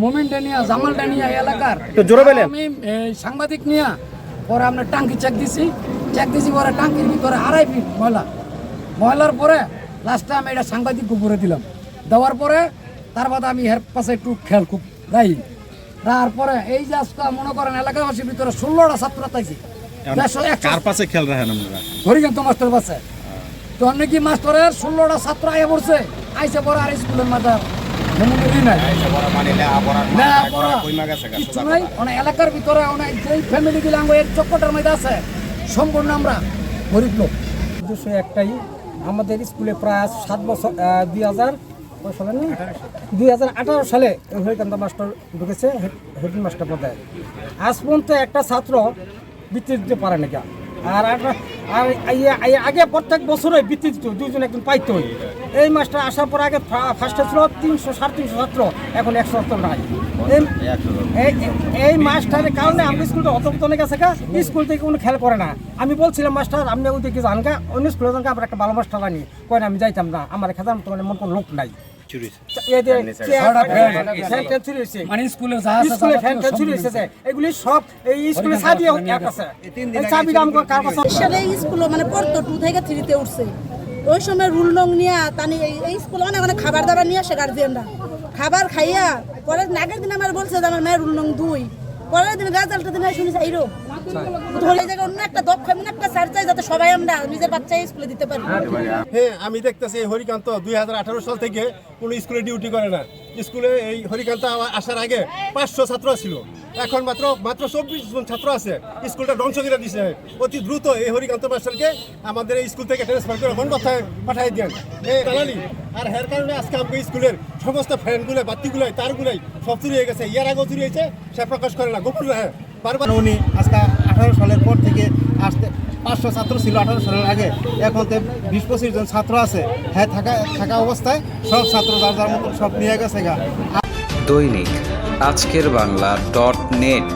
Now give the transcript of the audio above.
মোমেন্টে নিয়ে জামালটা নিয়ে এলাকার। একটু জোরে বলেন। আমি সাংবাদিক নিয়ে পরে আমরা টাঙ্কি চেক দিছি। চেক দিছি পরে টাঙ্কির ভিতরে আড়াই ফিট ময়লা। ময়লার পরে লাস্টে আমি এটা সাংবাদিক উপরে দিলাম। দেওয়ার পরে তার বাদে আমি এর পাশে একটু খেয়াল খুব রাই তারপরে এই যে আজকে মনে করেন এলাকাবাসীর ভিতরে ষোলোটা ছাত্র দেড়শো কার পাশে খেল রাখেন আপনারা। হরিকান্ত মাস্টার পাশে তো অনেক মাস্টারের ষোলোটা ছাত্র আগে পড়ছে। আইসে পরে আর স্কুলের মাথা অনেক এলাকার ভিতরে অনেক যেই ফ্যামিলি গুলো আমার এর চক্করটার মধ্যে আছে সম্পূর্ণ আমরা গরিব লোক। উদ্দেশ্য একটাই আমাদের স্কুলে প্রায় সাত বছর দুই হাজার সালে না? দুই হাজার আঠারো সালে হরিকান্ত মাস্টার ঢুকেছে হেড মাস্টার পদে। আজ পর্যন্ত একটা ছাত্র বৃত্তি দিতে পারে না কেন। আর আর আগে প্রত্যেক বছরে বৃত্তি দিত দুজন একজন পাইতই এই মাস্টার আসার পর আগে ফার্স্টে ছিল তিনশো, সাড়ে তিনশো ছাত্র, এখন একশো ছাত্র নাই। এই- মাস্টারের কারণে আমাদের স্কুলটা অতপতনে গেছে গা, স্কুল থেকে কোনো খেয়াল করে না। আমি বলছিলাম, মাস্টার, আপনি ওইদিকে যান গা, অন্য স্কুলে যান গা একটা ভালো মাস্টার আনি। কয় আমি যাইতাম না, আমার খেতাম তো মানে মন কোনো লোক নাই। চুরি হয়েছে। মানে স্কুলে স্কুলে তা ফ্যান চুরি হয়েছে এগুলি সব এই স্কুলে চাবি আছে এই চাবিটা কার কাছে স্কুলে মানে পড়তো টু থেকে থ্রিতে উঠছে। ওই সময় রুল নং নিয়ে তানি এই- স্কুলে অনেক অনেক খাবার দাবার নিয়ে আসে গার্জিয়ানরা খাবার খাইয়া পরে দিন আগের দিন আমার বলছে যে আমার মেয়ের রুল নং দুই। পরের দিন রেজাল্টের দিন শুনি চাইরো ধরে জায়গায় অন্য একটা দক্ষ এমন একটা স্যার চাই যাতে সবাই আমরা নিজের বাচ্চা স্কুলে দিতে পারি। হ্যাঁ আমি দেখতেছি হরিকান্ত দুই হাজার আঠারো সাল থেকে কোনো স্কুলে ডিউটি করে না। স্কুলে এই হরিকান্ত আসার আগে পাঁচশো ছাত্র ছিল। এখন মাত্র মাত্র চব্বিশ জন ছাত্র আছে। স্কুলটা ধ্বংস করে দিছে। অতি দ্রুত এই হরিকান্ত মাস্টারকে আমাদের এই স্কুল থেকে ট্রান্সফার করে কোন কথায় পাঠাই দেন। এই দালালি। আর হের কারণে আজকে আমাকে স্কুলের সমস্ত ফ্যানগুলো বাতিগুলাই, তারগুলাই সব চুরি হয়ে গেছে। ইয়ার আগেও চুরি হয়েছে সে প্রকাশ করে না। গোপন রাখে বারবার উনি আজকে আঠারো সালের পর থেকে আসতে পাঁচশো ছাত্র ছিল আঠারো সালের আগে। এখন তো বিশ পঁচিশ জন ছাত্র আছে। হ্যাঁ থাকা থাকা অবস্থায় সব ছাত্র যার যার মতন সব নিয়ে গেছে গা। দৈনিক আজকের বাংলা ডট নেট।